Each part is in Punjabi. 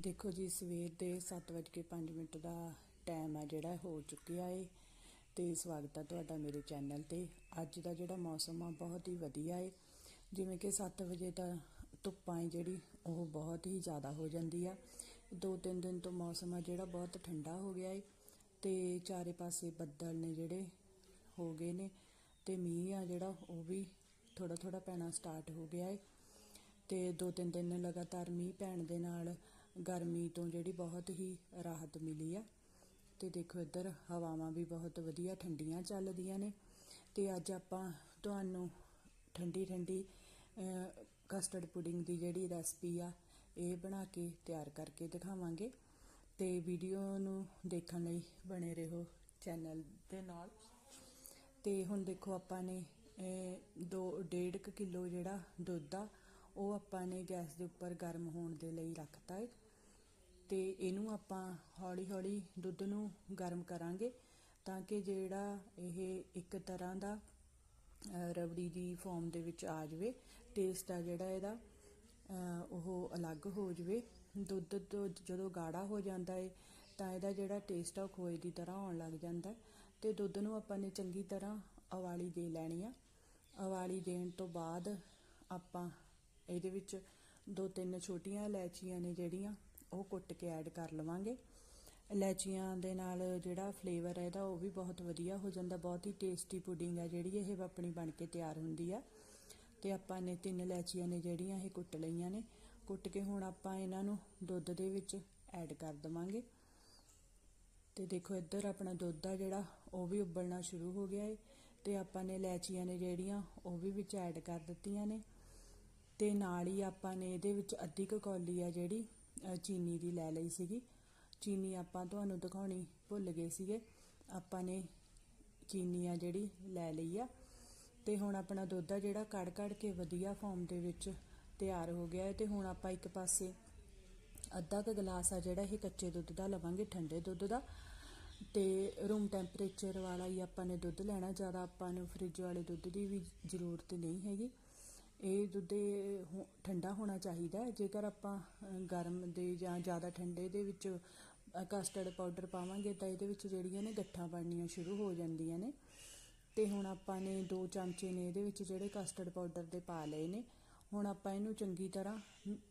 ਦੇਖੋ ਜੀ, ਸਵੇਰ ਦੇ 7:05 ਮਿੰਟ ਦਾ ਟਾਈਮ ਆ ਜਿਹੜਾ, ਹੋ ਚੁੱਕਿਆ ਏ ਤੇ ਸਵਾਗਤ ਆ ਤੁਹਾਡਾ ਮੇਰੇ ਚੈਨਲ ਤੇ। ਅੱਜ ਦਾ ਜਿਹੜਾ ਮੌਸਮ ਆ, ਬਹੁਤ ਹੀ ਵਧੀਆ ਏ। ਜਿਵੇਂ ਕਿ 7 ਵਜੇ ਦਾ ਧੁੱਪਾਂ ਏ ਜਿਹੜੀ, ਉਹ ਬਹੁਤ ਹੀ ਜ਼ਿਆਦਾ ਹੋ ਜਾਂਦੀ ਆ। ਦੋ ਤਿੰਨ ਦਿਨ ਤੋਂ ਮੌਸਮ ਆ ਜਿਹੜਾ, ਬਹੁਤ ਠੰਡਾ ਹੋ ਗਿਆ ਏ ਤੇ ਚਾਰੇ ਪਾਸੇ ਬੱਦਲ ਨੇ ਜਿਹੜੇ, ਹੋ ਗਏ ਨੇ ਤੇ ਮੀਂਹ ਆ ਜਿਹੜਾ, ਉਹ ਵੀ ਥੋੜਾ ਥੋੜਾ ਪੈਣਾ ਸਟਾਰਟ ਹੋ ਗਿਆ ਏ ਤੇ ਦੋ ਤਿੰਨ ਦਿਨ ਲਗਾਤਾਰ ਮੀਂਹ ਪੈਣ ਦੇ ਨਾਲ ਗਰਮੀ ਤੋਂ ਜਿਹੜੀ ਬਹੁਤ ਹੀ ਰਾਹਤ ਮਿਲੀ ਆ। ਤੇ ਦੇਖੋ ਇੱਧਰ ਹਵਾਵਾਂ ਵੀ ਬਹੁਤ ਵਧੀਆ, ਠੰਡੀਆਂ ਚੱਲਦੀਆਂ ਨੇ। ਤੇ ਅੱਜ ਆਪਾਂ ਤੁਹਾਨੂੰ ਠੰਡੀ ਠੰਡੀ ਕਸਟਰਡ ਪੁਡਿੰਗ ਦੀ ਜਿਹੜੀ ਰੈਸਪੀ ਆ, ਇਹ ਬਣਾ ਕੇ ਤਿਆਰ ਕਰਕੇ ਦਿਖਾਵਾਂਗੇ। ਤੇ ਵੀਡੀਓ ਨੂੰ ਦੇਖਣ ਲਈ ਬਣੇ ਰਹੋ ਚੈਨਲ ਦੇ ਨਾਲ। ਤੇ ਹੁਣ ਦੇਖੋ ਆਪਾਂ ਨੇ ਇਹ ਦੋ, ਡੇਢ ਕੁ ਕਿਲੋ ਜਿਹੜਾ ਦੁੱਧ ਆ, ਉਹ ਆਪਾਂ ਨੇ ਗੈਸ ਦੇ ਉੱਪਰ ਗਰਮ ਹੋਣ ਦੇ ਲਈ ਰੱਖਤਾ ਹੈ ਤੇ ਇਹਨੂੰ ਆਪਾਂ ਹੌਲੀ ਹੌਲੀ ਦੁੱਧ ਨੂੰ ਗਰਮ ਕਰਾਂਗੇ ਤਾਂ ਕਿ ਜਿਹੜਾ ਇਹ ਇੱਕ ਤਰ੍ਹਾਂ ਦਾ ਰਬੜੀ ਦੀ ਫਾਰਮ ਦੇ ਵਿੱਚ ਆ ਜਾਵੇ ਟੇਸਟ ਆ ਜਿਹੜਾ ਇਹਦਾ ਉਹ ਅਲੱਗ ਹੋ ਜਾਵੇ। ਦੁੱਧ ਤੋਂ ਜਦੋਂ ਗਾੜਾ ਹੋ ਜਾਂਦਾ ਏ, ਤਾਂ ਇਹਦਾ ਜਿਹੜਾ ਟੇਸਟ ਆ ਉਹ ਖੋਏ ਦੀ ਤਰ੍ਹਾਂ ਆਉਣ ਲੱਗ ਜਾਂਦਾ। ਹੈ ਤੇ ਦੁੱਧ ਨੂੰ ਆਪਾਂ ਨੇ ਚੰਗੀ ਤਰ੍ਹਾਂ ਅਵਾਲੀ ਦੇ ਲੈਣੀ ਆ। ਅਵਾਲੀ ਦੇਣ ਤੋਂ ਬਾਅਦ ਆਪਾਂ ਇਹਦੇ ਵਿੱਚ ਦੋ ਤਿੰਨ ਛੋਟੀਆਂ ਇਲਾਇਚੀਆਂ ਨੇ ਜਿਹੜੀਆਂ ਉਹ ਕੁੱਟ ਕੇ ਐਡ ਕਰ ਲਵਾਂਗੇ। ਇਲਾਇਚੀਆਂ ਦੇ ਨਾਲ ਜਿਹੜਾ ਫਲੇਵਰ ਹੈ ਇਹਦਾ ਉਹ ਵੀ ਬਹੁਤ ਵਧੀਆ ਹੋ ਜਾਂਦਾ, ਬਹੁਤ ਹੀ ਟੇਸਟੀ ਪੁਡਿੰਗ ਹੈ ਜਿਹੜੀ ਇਹ ਆਪਣੀ ਬਣ ਕੇ ਤਿਆਰ ਹੁੰਦੀ ਆ। ਤੇ ਆਪਾਂ ਨੇ ਤਿੰਨ ਇਲਾਇਚੀਆਂ ਨੇ ਜਿਹੜੀਆਂ ਇਹ ਕੁੱਟ ਲਈਆਂ ਨੇ। ਕੁੱਟ ਕੇ ਹੁਣ ਆਪਾਂ ਇਹਨਾਂ ਨੂੰ ਦੁੱਧ ਦੇ ਵਿੱਚ ਐਡ ਕਰ ਦਵਾਂਗੇ। ਤੇ ਦੇਖੋ ਇੱਧਰ ਆਪਣਾ ਦੁੱਧ ਆ ਜਿਹੜਾ ਉਹ ਵੀ ਉਬਲਣਾ ਸ਼ੁਰੂ ਹੋ ਗਿਆ ਏ। ਤੇ ਆਪਾਂ ਨੇ ਇਲਾਇਚੀਆਂ ਨੇ ਜਿਹੜੀਆਂ ਉਹ ਵੀ ਵਿੱਚ ਐਡ ਕਰ ਦਿੱਤੀਆਂ ਨੇ। ਤੇ ਨਾਲ ਹੀ ਆਪਾਂ ਨੇ ਇਹਦੇ ਵਿੱਚ ਅੱਧੀ ਕੁ ਕੌਲੀ ਆ ਜਿਹੜੀ ਚੀਨੀ ਦੀ ਲੈ ਲਈ ਸੀਗੀ। ਚੀਨੀ ਆਪਾਂ ਤੁਹਾਨੂੰ ਦਿਖਾਉਣੀ ਭੁੱਲ ਗਏ ਸੀਗੇ। ਆਪਾਂ ਨੇ ਚੀਨੀ ਆ ਜਿਹੜੀ ਲੈ ਲਈ ਆ। ਤੇ ਹੁਣ ਆਪਣਾ ਦੁੱਧ ਆ ਜਿਹੜਾ ਕੜ ਕੜ ਕੇ ਵਧੀਆ ਫਾਰਮ ਦੇ ਵਿੱਚ ਤਿਆਰ ਹੋ ਗਿਆ ਹੈ। ਤੇ ਹੁਣ ਆਪਾਂ ਇੱਕ ਪਾਸੇ ਅੱਧਾ ਕੁ ਗਲਾਸ ਆ ਜਿਹੜਾ ਇਹ ਕੱਚੇ ਦੁੱਧ ਦਾ ਲਵਾਂਗੇ, ਠੰਡੇ ਦੁੱਧ ਦਾ। ਤੇ ਰੂਮ ਟੈਂਪਰੇਚਰ ਵਾਲਾ ਹੀ ਆਪਾਂ ਨੇ ਦੁੱਧ ਲੈਣਾ। ਜ਼ਿਆਦਾ ਆਪਾਂ ਨੂੰ ਫ੍ਰਿਜ ਵਾਲੇ ਦੁੱਧ ਦੀ ਵੀ ਜ਼ਰੂਰਤ ਨਹੀਂ ਹੈਗੀ। ਇਹ ਦੁੱਧ ਹੋ- ਠੰਡਾ ਹੋਣਾ ਚਾਹੀਦਾ ਜੇਕਰ ਆਪਾਂ ਗਰਮ ਦੇ ਜਾਂ ਜ਼ਿਆਦਾ ਠੰਡੇ ਦੇ ਵਿੱਚ ਕਸਟਰਡ ਪਾਊਡਰ ਪਾਵਾਂਗੇ ਤਾਂ ਇਹਦੇ ਵਿੱਚ ਜਿਹੜੀਆਂ ਨੇ ਗੱਠਾਂ ਬਣਨੀਆਂ ਸ਼ੁਰੂ ਹੋ ਜਾਂਦੀਆਂ ਨੇ। ਤੇ ਹੁਣ ਆਪਾਂ ਨੇ ਦੋ ਚਮਚੇ ਨੇ ਇਹਦੇ ਵਿੱਚ ਜਿਹੜੇ ਕਸਟਰਡ ਪਾਊਡਰ ਦੇ ਪਾ ਲਏ ਨੇ। ਹੁਣ ਆਪਾਂ ਇਹਨੂੰ ਚੰਗੀ ਤਰ੍ਹਾਂ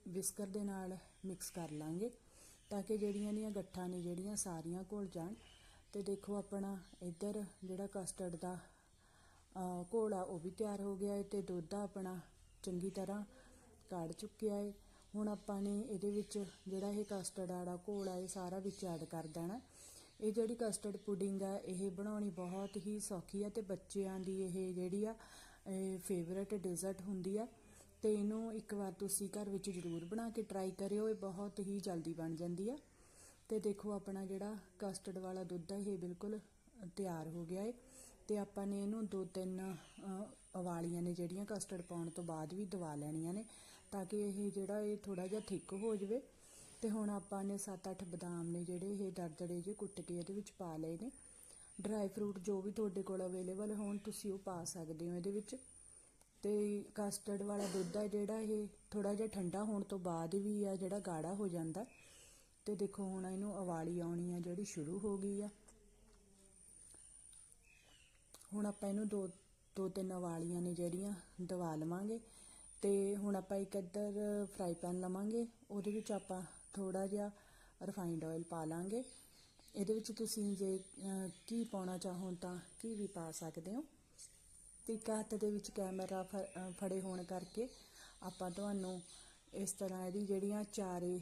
ਵਿਸਕਰ ਦੇ ਨਾਲ ਮਿਕਸ ਕਰ ਲਾਂਗੇ ਤਾਂ ਕਿ ਜਿਹੜੀਆਂ ਦੀਆਂ ਗੱਠਾਂ ਨੇ ਜਿਹੜੀਆਂ ਸਾਰੀਆਂ ਘੁਲ ਜਾਣ। ਤੇ ਦੇਖੋ ਆਪਣਾ ਇੱਧਰ ਜਿਹੜਾ ਕਸਟਰਡ ਦਾ ਅ, ਉਹ ਵੀ ਤਿਆਰ ਹੋ ਗਿਆ ਹੈ ਤੇ ਦੁੱਧ ਆ ਆਪਣਾ ਚੰਗੀ ਤਰ੍ਹਾਂ ਕਾੜ ਚੁੱਕਿਆ ਹੈ ਹੁਣ ਆਪਾਂ ਨੇ ਇਹਦੇ ਵਿੱਚ ਜਿਹੜਾ ਇਹ ਕਸਟਰਡ ਵਾਲਾ ਘੋਲ ਆ, ਇਹ ਸਾਰਾ ਵਿੱਚ ਐਡ ਕਰ ਦੇਣਾ। ਇਹ ਜਿਹੜੀ ਕਸਟਰਡ ਪੁਡਿੰਗ ਆ, ਇਹ ਬਣਾਉਣੀ ਬਹੁਤ ਹੀ ਸੌਖੀ ਆ ਤੇ ਬੱਚਿਆਂ ਦੀ ਇਹ ਜਿਹੜੀ ਆ, ਇਹ ਫੇਵਰਟ ਡੈਜ਼ਰਟ ਹੁੰਦੀ ਆ। ਤੇ ਇਹਨੂੰ ਇੱਕ ਵਾਰ ਤੁਸੀਂ ਘਰ ਵਿੱਚ ਜ਼ਰੂਰ ਬਣਾ ਕੇ ਟਰਾਈ ਕਰਿਓ, ਇਹ ਬਹੁਤ ਹੀ ਜਲਦੀ ਬਣ ਜਾਂਦੀ ਆ। ਤੇ ਦੇਖੋ ਆਪਣਾ ਜਿਹੜਾ ਕਸਟਰਡ ਵਾਲਾ ਦੁੱਧ ਆ, ਇਹ ਬਿਲਕੁਲ ਤਿਆਰ ਹੋ ਗਿਆ ਹੈ ਤੇ ਆਪਾਂ ਨੇ ਇਹਨੂੰ ਦੋ ਤਿੰਨ ਅ, ਨੇ ਜਿਹੜੀਆਂ ਕਸਟਰਡ ਪਾਉਣ ਤੋਂ ਬਾਅਦ ਵੀ ਦਵਾ ਲੈਣੀਆਂ ਨੇ ਤਾਂ ਕਿ ਇਹ ਜਿਹੜਾ ਇਹ ਥੋੜਾ ਜਿਹਾ ਥਿੱਕ ਹੋ ਜਾਵੇ। ਤੇ ਹੁਣ ਆਪਾਂ ਨੇ 7-8 ਬਦਾਮ ਨੇ ਜਿਹੜੇ ਇਹ ਦਰਦੜੇ ਜੇ ਕੁੱਟ ਕੇ ਇਹਦੇ ਵਿੱਚ ਪਾ ਲਏ ਨੇ। ਡਰਾਈ ਫਰੂਟ ਜੋ ਵੀ ਤੁਹਾਡੇ ਕੋਲ ਅਵੇਲੇਬਲ ਹੋਣ ਤੁਸੀਂ ਉਹ ਪਾ ਸਕਦੇ ਹੋ ਇਹਦੇ ਵਿੱਚ। ਤੇ ਕਸਟਰਡ ਵਾਲਾ ਦੁੱਧ ਆ ਜਿਹੜਾ ਇਹ ਥੋੜਾ ਜਿਹਾ ਠੰਡਾ ਹੋਣ ਤੋਂ ਬਾਅਦ ਵੀ ਆ ਜਿਹੜਾ ਗਾੜਾ ਹੋ ਜਾਂਦਾ। ਤੇ ਦੇਖੋ ਹੁਣ ਇਹਨੂੰ ਅਵਾਲੀ ਆਉਣੀ ਆ ਜਿਹੜੀ ਸ਼ੁਰੂ ਹੋ ਗਈ ਆ। ਹੁਣ ਆਪਾਂ ਇਹਨੂੰ ਦੋ ਦੋ ਤਿੰਨ ਵਾਲੀਆਂ ਨੇ ਜਿਹੜੀਆਂ ਦਵਾ ਲਵਾਂਗੇ। ਤੇ ਹੁਣ ਆਪਾਂ ਇੱਕ ਇੱਧਰ ਫਰਾਈ ਪੈਨ ਲਵਾਂਗੇ। ਉਹਦੇ ਵਿੱਚ ਆਪਾਂ ਥੋੜਾ ਜਿਹਾ ਰਿਫਾਈਨਡ ਆਇਲ ਪਾ ਲਾਂਗੇ। ਇਹਦੇ ਵਿੱਚ ਤੁਸੀਂ ਜੇ ਅਹ, ਘੀ ਪਾਉਣਾ ਚਾਹੋ ਤਾਂ ਘੀ ਵੀ ਪਾ ਸਕਦੇ ਹੋ। ਤੇ ਇੱਕ ਹੱਥ ਦੇ ਵਿੱਚ ਕੈਮਰਾ ਫ- ਫੜੇ ਹੋਣ ਕਰਕੇ ਆਪਾਂ ਤੁਹਾਨੂੰ ਇਸ ਤਰ੍ਹਾਂ ਇਹਦੀ ਜਿਹੜੀਆਂ ਚਾਰੇ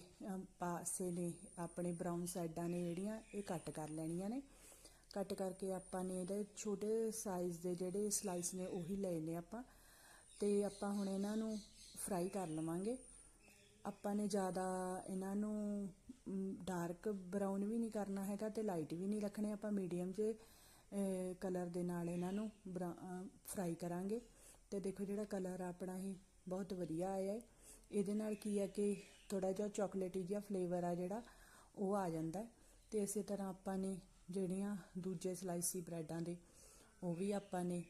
ਪਾਸੇ ਨੇ ਆਪਣੇ ਬਰਾਊਨ ਸਾਈਡਾਂ ਨੇ ਜਿਹੜੀਆਂ ਇਹ ਕੱਟ ਕਰ ਲੈਣੀਆਂ ਨੇ। ਕੱਟ ਕਰਕੇ ਆਪਾਂ ਨੇ ਇਹਦੇ ਛੋਟੇ ਸਾਈਜ਼ ਦੇ ਜਿਹੜੇ ਸਲਾਈਸ ਨੇ ਉਹੀ ਲਏ ਨੇ ਆਪਾਂ। ਤੇ ਆਪਾਂ ਹੁਣ ਇਹਨਾਂ ਨੂੰ ਫਰਾਈ ਕਰ ਲਵਾਂਗੇ। ਆਪਾਂ ਨੇ ਜ਼ਿਆਦਾ ਇਹਨਾਂ ਨੂੰ ਡਾਰਕ ਬਰਾਊਨ ਵੀ ਨਹੀਂ ਕਰਨਾ ਹੈਗਾ ਤੇ ਲਾਈਟ ਵੀ ਨਹੀਂ ਰੱਖਣੇ। ਆਪਾਂ ਮੀਡੀਅਮ ਜੇ ਕਲਰ ਦੇ ਨਾਲ ਇਹਨਾਂ ਨੂੰ ਫਰਾਈ ਕਰਾਂਗੇ। ਤੇ ਦੇਖੋ ਜਿਹੜਾ ਕਲਰ ਆਪਣਾ ਇਹ ਬਹੁਤ ਵਧੀਆ ਆਇਆ ਹੈ। ਇਹਦੇ ਨਾਲ ਕੀ ਹੈ ਕਿ ਥੋੜਾ ਜਿਹਾ ਚਾਕਲੇਟੀ ਜਿਹਾ ਫਲੇਵਰ ਆ ਜਿਹੜਾ, ਉਹ ਆ ਜਾਂਦਾ ਹੈ। ਤੇ ਇਸੇ ਤਰ੍ਹਾਂ ਆਪਾਂ ਨੇ ਜਿਹੜੀਆਂ ਦੂਜੇ ਸਲਾਈਸੀ ਬ੍ਰੈਡਾਂ ਦੇ, ਉਹ ਵੀ ਆਪਾਂ ਨੇ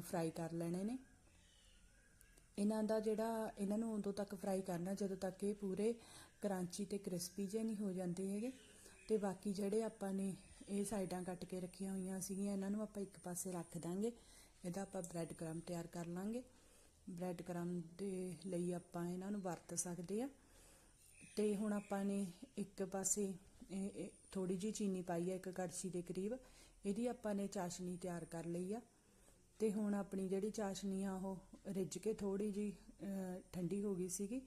ਫਰਾਈ ਕਰ ਲੈਣੇ ਨੇ। ਇਹਨਾਂ ਦਾ ਜਿਹੜਾ, ਇਹਨਾਂ ਨੂੰ ਉਦੋਂ ਤੱਕ ਫਰਾਈ ਕਰਨਾ, ਜਦੋਂ ਤੱਕ ਇਹ ਪੂਰੇ ਕਰਾਂਚੀ ਤੇ ਕ੍ਰਿਸਪੀ ਜਿਹੇ ਨਹੀਂ ਹੋ ਜਾਂਦੇ ਹੈਗੇ। ਤੇ ਬਾਕੀ ਜਿਹੜੇ ਆਪਾਂ ਨੇ, ਇਹ ਸਾਈਡਾਂ ਕੱਟ ਕੇ ਰੱਖੀਆਂ ਹੋਈਆਂ ਸੀਗੀਆਂ, ਇਹਨਾਂ ਨੂੰ ਆਪਾਂ ਇੱਕ ਪਾਸੇ ਰੱਖ ਦਾਂਗੇ। ਇਹਦਾ ਆਪਾਂ ਬ੍ਰੈਡ ਕ੍ਰਮ ਤਿਆਰ ਕਰ ਲਾਂਗੇ। ਬ੍ਰੈਡ ਕ੍ਰਮ ਦੇ ਲਈ ਆਪਾਂ ਇਹਨਾਂ ਨੂੰ ਵਰਤ ਸਕਦੇ ਆ ਤੇ ਹੁਣ ਆਪਾਂ ਨੇ ਇੱਕ ਪਾਸੇ ਇਹ ਥੋੜੀ ਜੀ ਚੀਨੀ ਪਾਈ ਆ ਇੱਕ ਕੜਛੀ ਦੇ ਕਰੀਬ। ਇਹਦੀ ਆਪਾਂ ਨੇ ਚਾਸ਼ਨੀ ਤਿਆਰ ਕਰ ਲਈ ਆ। ਤੇ ਹੁਣ ਆਪਣੀ ਜਿਹੜੀ ਚਾਸ਼ਨੀ ਆ, ਉਹ ਰਿੱਝ ਕੇ ਥੋੜੀ ਜੀ ਠੰਡੀ ਹੋ ਗਈ ਸੀਗੀ।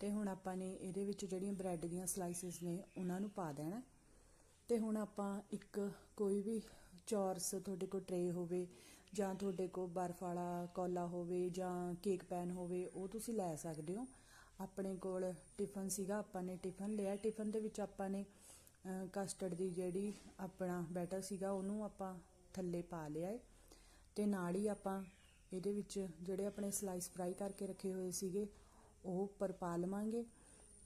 ਤੇ ਹੁਣ ਆਪਾਂ ਨੇ ਇਹਦੇ ਵਿੱਚ ਜਿਹੜੀਆਂ ਬ੍ਰੈਡ ਦੀਆਂ ਸਲਾਈਸਿਸ ਨੇ, ਉਹਨਾਂ ਨੂੰ ਪਾ ਦੇਣਾ। ਤੇ ਹੁਣ ਆਪਾਂ ਇੱਕ ਕੋਈ ਵੀ ਚੌਰਸ ਤੁਹਾਡੇ ਕੋਲ ਟਰੇ ਹੋਵੇ, ਜਾਂ ਤੁਹਾਡੇ ਕੋਲ ਬਰਫ ਵਾਲਾ ਕੋਲਾ ਹੋਵੇ, ਜਾਂ ਕੇਕ ਪੈਨ ਹੋਵੇ, ਉਹ ਤੁਸੀਂ ਲੈ ਸਕਦੇ ਹੋ। ਆਪਣੇ ਕੋਲ ਟਿਫਨ ਸੀਗਾ, ਆਪਾਂ ਨੇ ਟਿਫਨ ਲਿਆ। ਟਿਫਨ ਦੇ ਵਿੱਚ ਆਪਾਂ ਨੇ ਕਸਟਰਡ ਦੀ ਜਿਹੜੀ ਆਪਣਾ ਬੈਟਰ ਸੀਗਾ, ਉਹਨੂੰ ਆਪਾਂ ਥੱਲੇ ਪਾ ਲਿਆ ਹੈ ਤੇ ਨਾਲ ਹੀ ਆਪਾਂ ਇਹਦੇ ਵਿੱਚ ਜਿਹੜੇ ਆਪਣੇ ਸਲਾਈਸ ਫਰਾਈ ਕਰਕੇ ਰੱਖੇ ਹੋਏ ਸੀਗੇ, ਉਹ ਉੱਪਰ ਪਾ ਲਵਾਂਗੇ।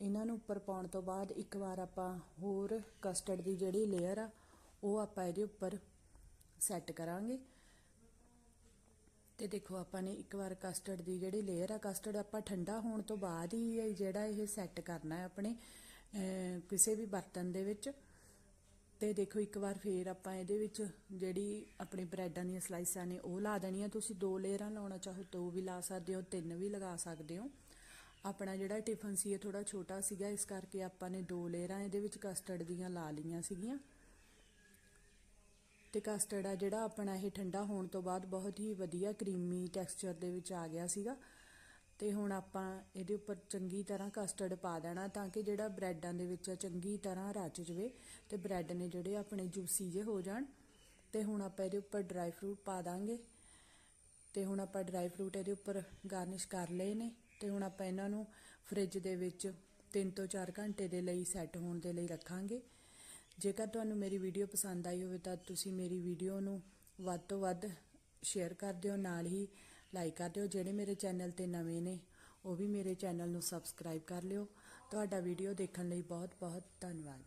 ਇਹਨਾਂ ਨੂੰ ਉੱਪਰ ਪਾਉਣ ਤੋਂ ਬਾਅਦ ਇੱਕ ਵਾਰ ਆਪਾਂ ਹੋਰ ਕਸਟਰਡ ਦੀ ਜਿਹੜੀ ਲੇਅਰ ਆ, ਉਹ ਆਪਾਂ ਇਹਦੇ ਉੱਪਰ ਸੈੱਟ ਕਰਾਂਗੇ। ਤੇ ਦੇਖੋ, ਆਪਾਂ ਨੇ ਇੱਕ ਵਾਰ ਕਸਟਰਡ ਦੀ ਜਿਹੜੀ ਲੇਅਰ ਆ ਕਸਟਰਡ ਆਪਾਂ ਠੰਡਾ ਹੋਣ ਤੋਂ ਬਾਅਦ ਹੀ ਜਿਹੜਾ ਇਹ ਸੈੱਟ ਕਰਨਾ ਹੈ ਆਪਣੇ। ਕਿਸੇ ਵੀ ਬਰਤਨ ਦੇ ਵਿੱਚ। ਤੇ ਦੇਖੋ, ਇੱਕ ਵਾਰ ਫੇਰ ਆਪਾਂ ਇਹਦੇ ਵਿੱਚ ਜਿਹੜੀ ਆਪਣੇ ਬ੍ਰੈਡਾਂ ਦੀਆਂ ਸਲਾਈਸਾਂ ਨੇ, ਉਹ ਲਾ ਦੇਣੀਆਂ। ਤੁਸੀਂ ਦੋ ਲੇਅਰਾਂ ਲਾਉਣਾ ਚਾਹੋ ਦੋ ਵੀ ਲਾ ਸਕਦੇ ਹੋ, ਤਿੰਨ ਵੀ ਲਗਾ ਸਕਦੇ ਹੋ। ਆਪਣਾ ਜਿਹੜਾ ਟਿਫਨ ਸੀ, ਇਹ ਥੋੜਾ ਛੋਟਾ ਸੀਗਾ। ਇਸ ਕਰਕੇ ਆਪਾਂ ਨੇ ਦੋ ਲੇਅਰਾਂ ਇਹਦੇ ਵਿੱਚ ਕਸਟਰਡ ਦੀਆਂ ਲਾ ਲਈਆਂ ਸੀਗੀਆਂ। ਤੇ ਕਸਟਰਡ ਆ ਜਿਹੜਾ ਆਪਣਾ ਇਹ ਠੰਡਾ ਹੋਣ ਤੋਂ ਬਾਅਦ ਬਹੁਤ ਹੀ ਵਧੀਆ ਕਰੀਮੀ ਟੈਕਸਚਰ ਦੇ ਵਿੱਚ ਆ ਗਿਆ ਸੀਗਾ। ਤੇ ਹੁਣ ਆਪਾਂ ਇਹਦੇ ਉੱਪਰ ਚੰਗੀ ਤਰ੍ਹਾਂ ਕਸਟਰਡ ਪਾ ਦੇਣਾ ਤਾਂ ਕਿ ਜਿਹੜਾ ਬ੍ਰੈਡਾਂ ਦੇ ਵਿੱਚ ਚੰਗੀ ਤਰ੍ਹਾਂ ਰਚ ਜਵੇ ਤੇ ਬ੍ਰੈਡ ਨੇ ਜਿਹੜੇ ਆਪਣੇ ਜੂਸੀ ਜੇ ਹੋ ਜਾਣ। ਤੇ ਹੁਣ ਆਪਾਂ ਇਹਦੇ ਉੱਪਰ ਡਰਾਈ ਫਰੂਟ ਪਾ ਦਾਂਗੇ। ਤੇ ਹੁਣ ਆਪਾਂ ਡਰਾਈ ਫਰੂਟ ਇਹਦੇ ਉੱਪਰ ਗਾਰਨਿਸ਼ ਕਰ ਲਏ ਨੇ। ਤੇ ਹੁਣ ਆਪਾਂ ਇਹਨਾਂ ਨੂੰ ਫ੍ਰਿਜ ਦੇ ਵਿੱਚ 3 ਤੋਂ 4 ਘੰਟੇ ਦੇ ਲਈ ਸੈੱਟ ਹੋਣ ਦੇ ਲਈ ਰੱਖਾਂਗੇ। ਜੇਕਰ ਤੁਹਾਨੂੰ ਮੇਰੀ ਵੀਡੀਓ ਪਸੰਦ ਆਈ ਹੋਵੇ ਤਾਂ ਤੁਸੀਂ ਮੇਰੀ ਵੀਡੀਓ ਨੂੰ ਵੱਧ ਤੋਂ ਵੱਧ ਸ਼ੇਅਰ ਕਰ ਦਿਓ। ਨਾਲ ਹੀ ਲਾਈਕ ਕਰ ਦਿਓ। ਜਿਹੜੇ ਮੇਰੇ ਚੈਨਲ ਤੇ ਨਵੇਂ ਨੇ, ਉਹ ਵੀ ਮੇਰੇ ਚੈਨਲ ਨੂੰ ਸਬਸਕ੍ਰਾਈਬ ਕਰ ਲਿਓ। ਤੁਹਾਡਾ ਵੀਡੀਓ ਦੇਖਣ ਲਈ ਬਹੁਤ ਬਹੁਤ ਧੰਨਵਾਦ।